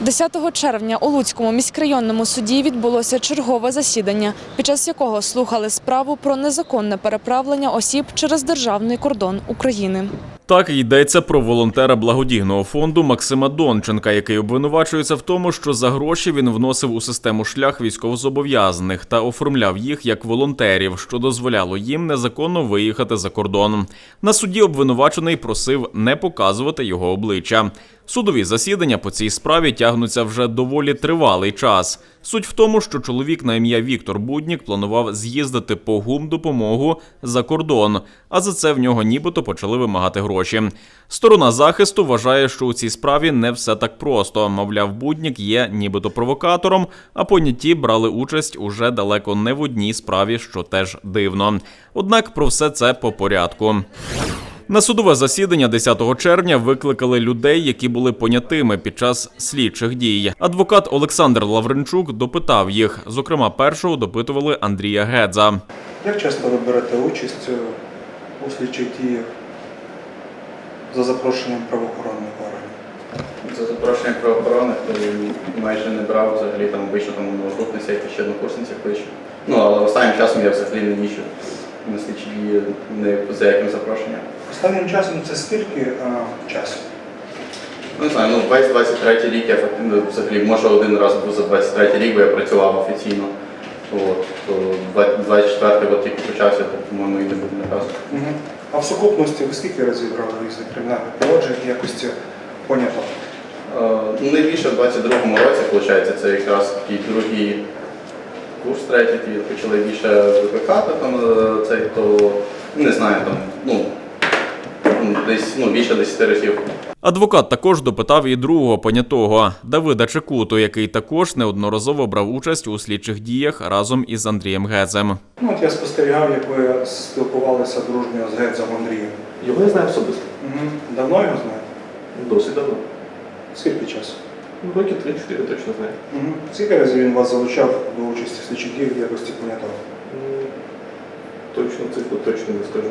10 червня у Луцькому міськрайонному суді відбулося чергове засідання, під час якого слухали справу про незаконне переправлення осіб через державний кордон України. Так йдеться про волонтера благодійного фонду Максима Донченка, який обвинувачується в тому, що за гроші він вносив у систему шлях військовозобов'язаних та оформляв їх як волонтерів, що дозволяло їм незаконно виїхати за кордон. На суді обвинувачений просив не показувати його обличчя. Судові засідання по цій справі тягнуться вже доволі тривалий час. Суть в тому, що чоловік на ім'я Віктор Буднік планував з'їздити по гумдопомогу за кордон, а за це в нього нібито почали вимагати гроші. Сторона захисту вважає, що у цій справі не все так просто. Мовляв, Буднік є нібито провокатором, а поняті брали участь уже далеко не в одній справі, що теж дивно. Однак про все це по порядку. На судове засідання 10 червня викликали людей, які були понятими під час слідчих дій. Адвокат Олександр Лавренчук допитав їх. Зокрема, першого допитували Андрія Гедза. Як часто ви берете участь е, у слідчих діях за запрошенням правоохоронних органів? За запрошенням правоохоронних майже не брав взагалі там вийшов там на групних ще однокурсницях кличу. Ну але останнім часом я взагалі не їжджу на слідчі дії не за яким запрошенням. Останнім часом це скільки а, часу? Ну, не знаю, ну весь 23 рік я ну, взагалі може один раз був за 23 рік, бо я працював офіційно. От, то 24 от тільки почався, то по-моєму і не буде наказу. Угу. А в сукупності ви скільки разів брали різних кримінальних проваджень в якості понятого? Е, Ну, найбільше в 22-му році, виходить, це якраз такий другий курс третій, тоді почали більше викликати там е, цей, то не знаю, там, ну, ну, десь ну, більше 10 разів. Адвокат також допитав і другого понятого Давида Чекуту, який також неодноразово брав участь у слідчих діях разом із Андрієм Гедзем. Ну, от я спостерігав, як ви спілкувалися дружньо з Гедзом Андрієм. Його я знаю особисто. Угу. Давно його знаєте? Досить давно. Скільки часу? Роки 3-4 точно знаю. Угу. Скільки разів він вас залучав до участі в слідчих діях в якості понятого? Точно цифру точно не скажу.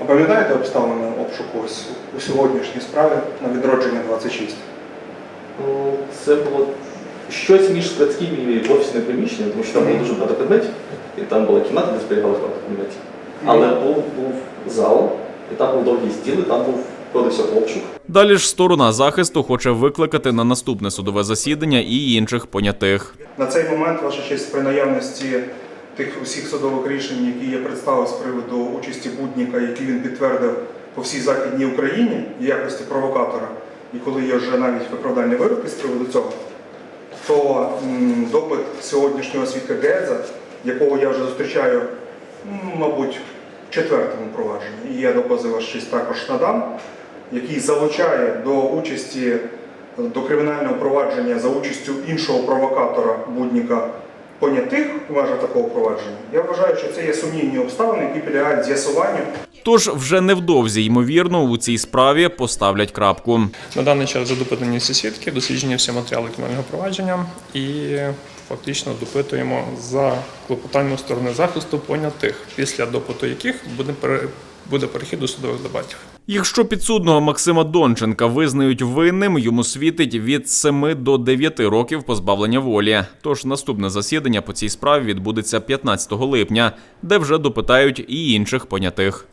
А пам'ятаєте обставини обшуку ось у сьогоднішній справі на відродження 26? Ну, Це було щось між складським і офісним приміщенням, тому що там було дуже багато предметів, і там була кімната, де зберігалися багато предметів. Але був, був зал, і там був довгий стіл, і там був проводився обшук. Далі ж сторона захисту хоче викликати на наступне судове засідання і інших понятих. На цей момент, ваша честь, при наявності тих усіх судових рішень, які я представив з приводу участі Будніка, які він підтвердив по всій Західній Україні в якості провокатора, і коли є вже навіть виправдальні вироки з приводу цього, то допит сьогоднішнього свідка Гедза, якого я вже зустрічаю, мабуть, в четвертому провадженні, і я докази ваш честь також надам, який залучає до участі до кримінального провадження за участю іншого провокатора будніка понятих в межах такого провадження, я вважаю, що це є сумнівні обставини, які підлягають з'ясуванню Тож вже невдовзі, ймовірно, у цій справі поставлять крапку. На даний час вже допитані всі свідки, досліджені всі матеріали кримінального провадження і фактично допитуємо за клопотанням сторони захисту понятих, після допиту яких буде перехід до судових дебатів. Якщо підсудного Максима Донченка визнають винним, йому світить від 7 до 9 років позбавлення волі. Тож наступне засідання по цій справі відбудеться 15 липня, де вже допитають і інших понятих.